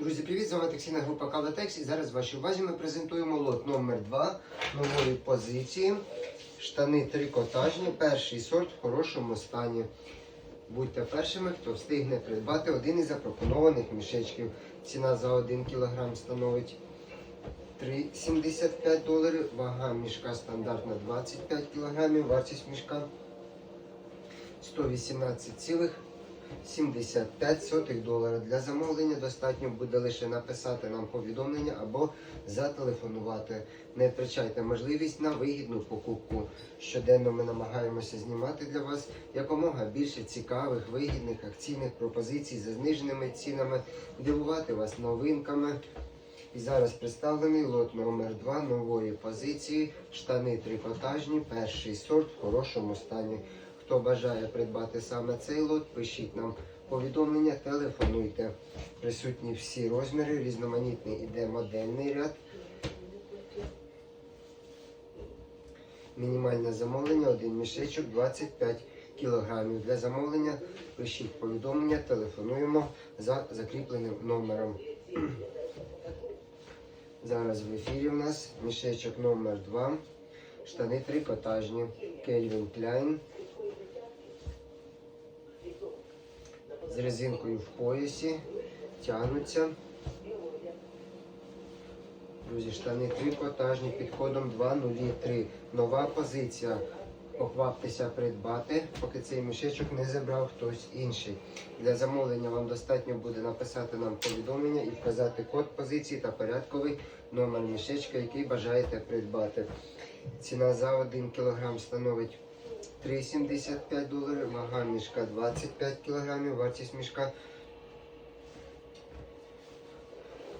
Друзі, привіт! З вами таксійна група Кавлатекс і зараз в вашій увазі ми презентуємо лот номер 2 нової позиції. Штани трикотажні, перший сорт в хорошому стані. Будьте першими, хто встигне придбати один із запропонованих мішечків. Ціна за 1 кг становить 3,75 доларів. Вага мішка стандартна 25 кг, вартість мішка 118,75 долара. Для замовлення достатньо буде лише написати нам повідомлення або зателефонувати. Не втрачайте можливість на вигідну покупку. Щоденно ми намагаємося знімати для вас якомога більше цікавих, вигідних акційних пропозицій за зниженими цінами, дивувати вас новинками. І зараз представлений лот номер 2 нової позиції. Штани трикотажні, перший сорт в хорошому стані. Хто бажає придбати саме цей лот, пишіть нам повідомлення, телефонуйте. Присутні всі розміри, різноманітний іде модельний ряд. Мінімальне замовлення, один мішечок 25 кілограмів. Для замовлення пишіть повідомлення, телефонуємо за закріпленим номером. Зараз в ефірі у нас мішечок номер 2 штани трикотажні, Кельвін Кляйн. З резинкою в поясі, тягнуться. Друзі, штани трикотажні під кодом 203. Нова позиція. Покваптеся придбати, поки цей мішечок не забрав хтось інший. Для замовлення вам достатньо буде написати нам повідомлення і вказати код позиції та порядковий номер мішечка, який бажаєте придбати. Ціна за 1 кг становить 3,75 доларів, вага мішка 25 кг, вартість мішка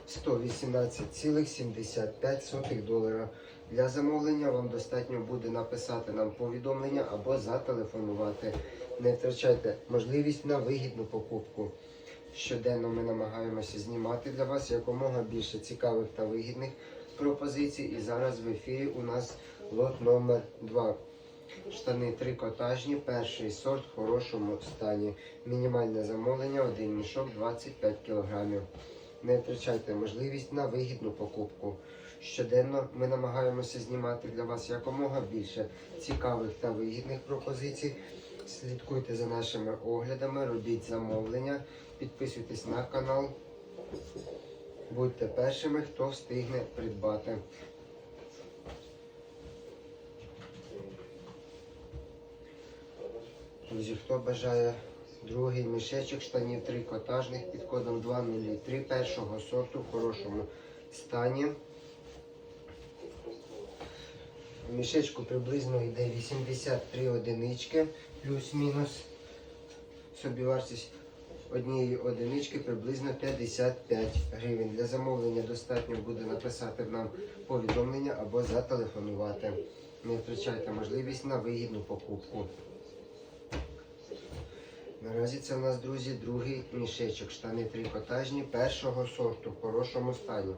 118,75 долара. Для замовлення вам достатньо буде написати нам повідомлення або зателефонувати. Не втрачайте можливість на вигідну покупку. Щоденно ми намагаємося знімати для вас якомога більше цікавих та вигідних пропозицій. І зараз в ефірі у нас лот номер 2. Штани трикотажні, перший сорт в хорошому стані. Мінімальне замовлення, один мішок 25 кг. Не втрачайте можливість на вигідну покупку. Щоденно ми намагаємося знімати для вас якомога більше цікавих та вигідних пропозицій. Слідкуйте за нашими оглядами, робіть замовлення, підписуйтесь на канал. Будьте першими, хто встигне придбати. Друзі, хто бажає другий мішечок штанів трикотажних під кодом 203 першого сорту в хорошому стані. В мішечку приблизно йде 83 одинички плюс-мінус. Собівартість однієї одинички приблизно 55 гривень. Для замовлення достатньо буде написати нам повідомлення або зателефонувати. Не втрачайте можливість на вигідну покупку. Наразі це в нас, друзі, другий мішечок. Штани трикотажні першого сорту в хорошому стані.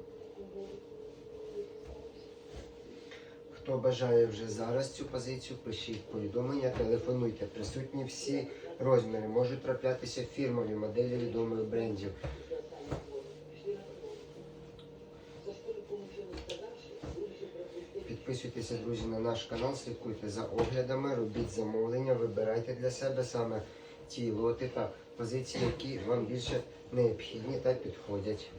Хто бажає вже зараз цю позицію, пишіть повідомлення, телефонуйте. Присутні всі розміри. Можуть траплятися фірмові моделі відомих брендів. Підписуйтеся, друзі, на наш канал, слідкуйте за оглядами, робіть замовлення, вибирайте для себе саме ті лоти та позиції, які вам більше необхідні та підходять.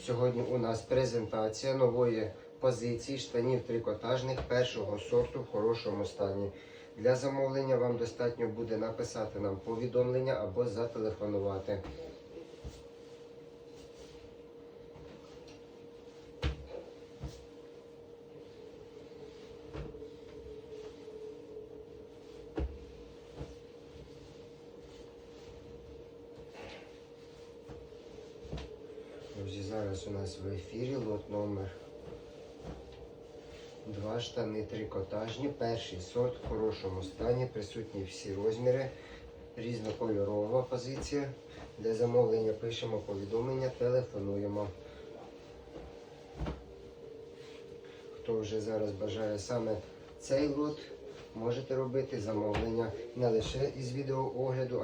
Сьогодні у нас презентація нової позиції штанів трикотажних першого сорту в хорошому стані. Для замовлення вам достатньо буде написати нам повідомлення або зателефонувати. Друзі, зараз у нас в ефірі лот номер 2 штани трикотажні. Перший сорт в хорошому стані. Присутні всі розміри. Різнокольорова позиція. Для замовлення пишемо повідомлення, телефонуємо. Хто вже зараз бажає саме цей лот, можете робити замовлення не лише із відеоогляду,